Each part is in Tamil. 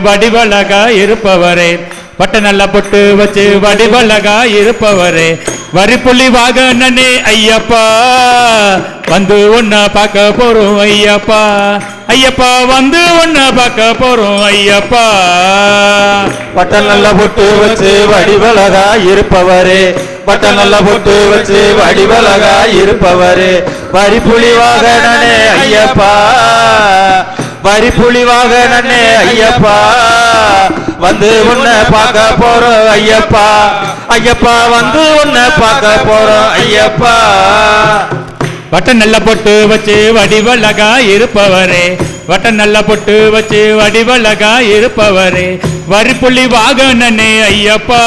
வடிவழகா இருப்பவரே. பட்ட நல்ல பொட்டு வச்சு வடிவழகா இருப்பவரே. வரிப்புள்ளி வாகனே ஐயப்பா. வந்து ஒன்ன பார்க்க போறோம் ஐயப்பா. ஐயப்பா வந்து ஒன்ன பார்க்க போறோம் ஐயப்பா. பட்ட நல்ல பொட்டு வச்சு வடிவழகா இருப்பவரே. பட்ட நல்ல பொட்டு வச்சு வடிவழகா இருப்பவரே. வரிப்புலி வாகனே ஐயப்பா. வரிப்புலி நன்னே ஐயப்பா. வந்து உன்னை பார்க்க போறோம் ஐயப்பா. ஐயப்பா வந்து உன்னை பார்க்க போறோம் ஐயப்பா. வட்ட நல்ல பொட்டு வச்சு வடிவழகா இருப்பவரே. வட்ட நல்ல பொட்டு வச்சு வடிவழகா இருப்பவரே. வரிப்புள்ளி வாகனே ஐயப்பா.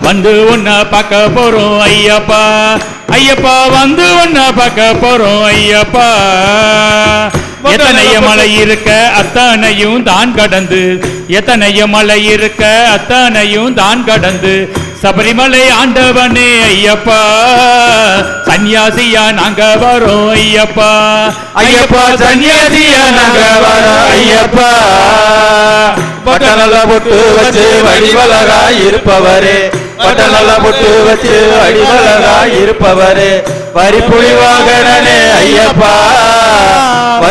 வந்து உன்னை பார்க்க போறோம் ஐயப்பா. ஐயப்பா வந்து உன்னை பார்க்க போறோம் ஐயப்பா. எத்தனைய மலை இருக்க அத்தனையும் தான் கடந்து. எத்தனைய மலை இருக்க அத்தனையும் தான் கடந்து. சபரிமலை ஆண்டவனே ஐயப்பா சன்னியாசியா நாங்க வரோம் ஐயப்பா. ஐயப்பா சன்னியாசியா நாங்க வரோம் ஐயப்பா. பட்ட நல்ல பொட்டு வச்சு வடிவழகா இருப்பவரே. பட்ட நல்ல பொட்டு வச்சு வடிவழகா இருப்பவரே. வரிப்புலி வாகனனே ஐயப்பா.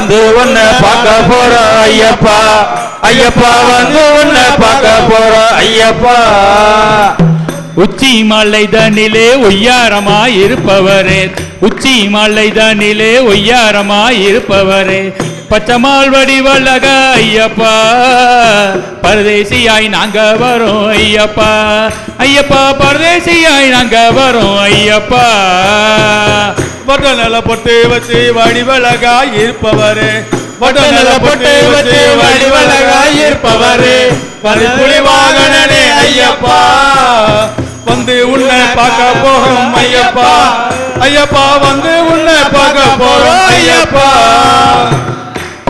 வந்து உன்னை பார்க்க போறோம் ஐயப்பா. ஐயப்பா வந்து உன்னை பார்க்க போறோம் ஐயப்பா. உச்சி மலைதனிலே ஒய்யாரமாய் இருப்பவரே. உச்சி மலைதனிலே ஒய்யாரமாய் இருப்பவரே. பச்சமால் வடிவழக ஐயப்பா. பரதேசியாய் நாங்க வரோம் ஐயப்பா. ஐயப்பா பரதேசியாய் நாங்க வரோம் ஐயப்பா. பட்ட நல்ல பொட்டு வச்சு வடிவழகா இருப்பவரே. பட்ட நல்ல பொட்டு வச்சு வடிவழகா இருப்பவரே. பரிப்புலி வாகனனே ஐயப்பா. வந்து உன்னை பார்க்க போறோம் ஐயப்பா. ஐயப்பா வந்து உன்னை பார்க்க போறோம் ஐயப்பா.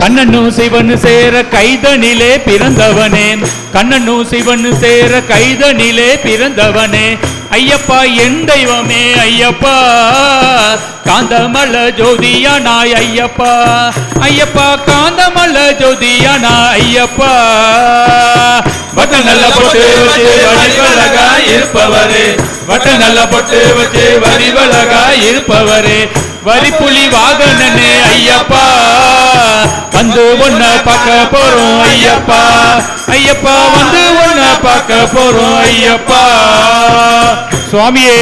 கண்ணனும் சிவனு சேர கைதனிலே பிறந்தவனே. கண்ணனும் சிவனு சேர கைதனிலே பிறந்தவனே. ஐயப்பா என் தெய்வமே ஐயப்பா. காந்தமல ஜோதியானாய் ஐயப்பா. ஐயப்பா காந்தமல ஜோதியானாய் ஐயப்பா. வட்ட நல்ல போட்டு இருப்பவரே. வட்ட நல்ல பொட்டு வச்சு வரிவழகா இருப்பவரே. வரிப்புலி வாகனனே ஐயப்பா. வந்து ஒன்ன பார்க்க போறோம் ஐயப்பா. ஐயப்பா வந்து ஒன்ன பார்க்க போறோம் ஐயப்பா. சுவாமியே.